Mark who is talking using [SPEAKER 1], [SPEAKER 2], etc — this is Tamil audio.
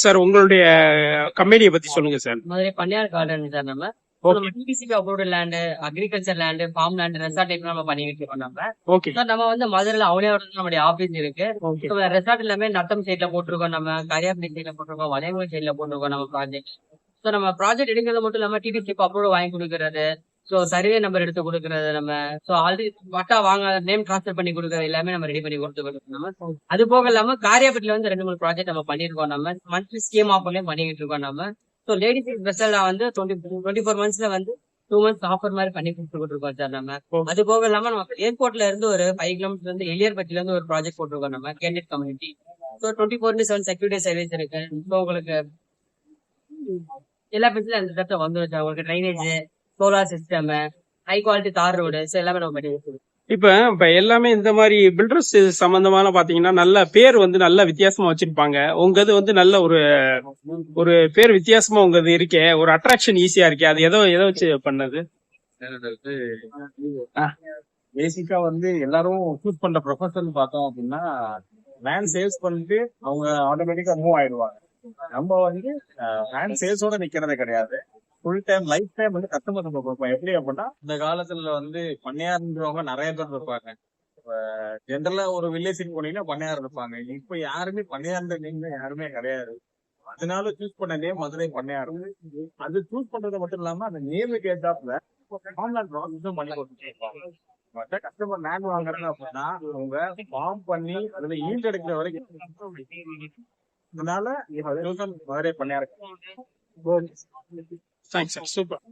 [SPEAKER 1] சார் உங்களுடைய கம்பெனியை பத்தி சொல்லுங்க sir.
[SPEAKER 2] Madurai Panniyar garden sir நம்ம. DTCP approved land agriculture land farm land resort type நம்ம பண்ணிட்டு இருக்கோம் நம்ம.
[SPEAKER 1] ஓகே
[SPEAKER 2] சார் நம்ம வந்து மதுரையில அவனியாவரம் நம்மளுடைய ஆபீஸ் இருக்கு. ரெசார்ட் எல்லாமே நத்தம் சைட்ல போட்டிருக்கோம் நம்ம கரியாப்பட்டி சைட்ல போட்டிருக்கோம் வளையங்குடி சைட்ல போட்டிருக்கோம் நம்ம ப்ராஜெக்ட் ஸோ நம்ம ப்ராஜெக்ட் எடுக்கிறது மட்டும் இல்லாம டிடிசி அப்ரூவ் வாங்கி கொடுக்கறது. ஸோ சர்வே நம்பர் எடுத்து கொடுக்கறது நம்ம. ஸோ ஆல்ரெடி பட்டா வாங்க நேம் ட்ரான்ஸ்ஃபர் பண்ணி கொடுக்கறது எல்லாமே நம்ம ரெடி பண்ணி கொடுத்துருக்கோம் நம்ம. அது போக இல்லாம காரியாப்பட்டில வந்து ரெண்டு மூணு ப்ராஜெக்ட் நம்ம பண்ணிருக்கோம் நம்ம. மந்த்லி ஸ்கீம் ஆஃபர்லயும் பண்ணிக்கிட்டு இருக்கோம் நம்ம. ஸோ லேடிஸ் ஸ்பெஷலா வந்து டுவெண்ட்டி டுவெண்ட்டி ஃபோர் மந்த்ஸ்ல வந்து டூ மந்த்ஸ் ஆஃபர் மாதிரி பண்ணி கொடுத்துட்டு இருக்கோம் சார் நம்ம. அது போக இல்லாம நம்ம ஏர்போர்ட்ல இருந்து ஒரு ஃபைவ் கிலோமீட்டர் வந்து எலியர்பட்டில இருந்து ஒரு ப்ராஜெக்ட் போட்டிருக்கோம் நம்ம gated community so twenty four seven security service இருக்கு. ஸோ உங்களுக்கு எல்லா பத்தியும் அந்த இடத்துல வந்துருச்சு உங்களுக்கு drainage solar system high quality tar road எல்லாமே நம்ம பண்ணி
[SPEAKER 1] இப்ப இப்ப எல்லாமே இந்த மாதிரி பில்டர்ஸ் சம்பந்தமான பாத்தீங்கன்னா நல்ல பேர் வந்து நல்ல வித்தியாசமா வச்சிருப்பாங்க. உங்கது வந்து நல்ல ஒரு ஒரு பேர் வித்தியாசமா உங்கது இருக்கே. ஒரு அட்ராக்ஷன் ஈஸியா இருக்கே. அது எதோ எதோ வச்சு பண்ணது?
[SPEAKER 3] பேசிக்கா வந்து எல்லாரும் சூஸ் பண்ற ப்ரொஃபஷன் பார்த்தோம் அப்படின்னா லேண்ட் சேல்ஸ் பண்ணிட்டு அவங்க ஆட்டோமேட்டிக்கா மூவ் ஆயிடுவாங்க. நம்ம வந்து ஹேண்ட் சேல்ஸோட நிக்கிறதே கிடையாது. ஃபுல் டைம் லைஃப் டைம் வந்து கஸ்டமர் நம்ம கொடுப்போம். எப்படி அப்படின்னா இந்த காலத்துல வந்து பண்ணையார்ன்றவங்க நிறைய பேர் இருப்பாங்க. ஜென்ரலா ஒரு வில்லேஜுக்கு போனீங்கன்னா பண்ணையார் இருப்பாங்க. இப்ப யாருமே பண்ணையார்ன்ற நேம் யாருமே கிடையாது. அதனால சூஸ் பண்ண நேம் மதுரை பண்ணையார் அது சூஸ் பண்றது மட்டும் இல்லாம அந்த நேமுக்கு ஏத்தாப்புல ஆன்லைன் ப்ராசஸும் பண்ணி கொடுத்துருப்பாங்க மற்ற கஸ்டமர் லேண்ட் வாங்குறது அப்படின்னா அவங்க ஃபார்ம் பண்ணி அதுல ஈல்ட் எடுக்கிற வரைக்கும் அதனால மதுரை பண்ணையார்
[SPEAKER 1] தேங்க்ஸ் சார் சூப்பர்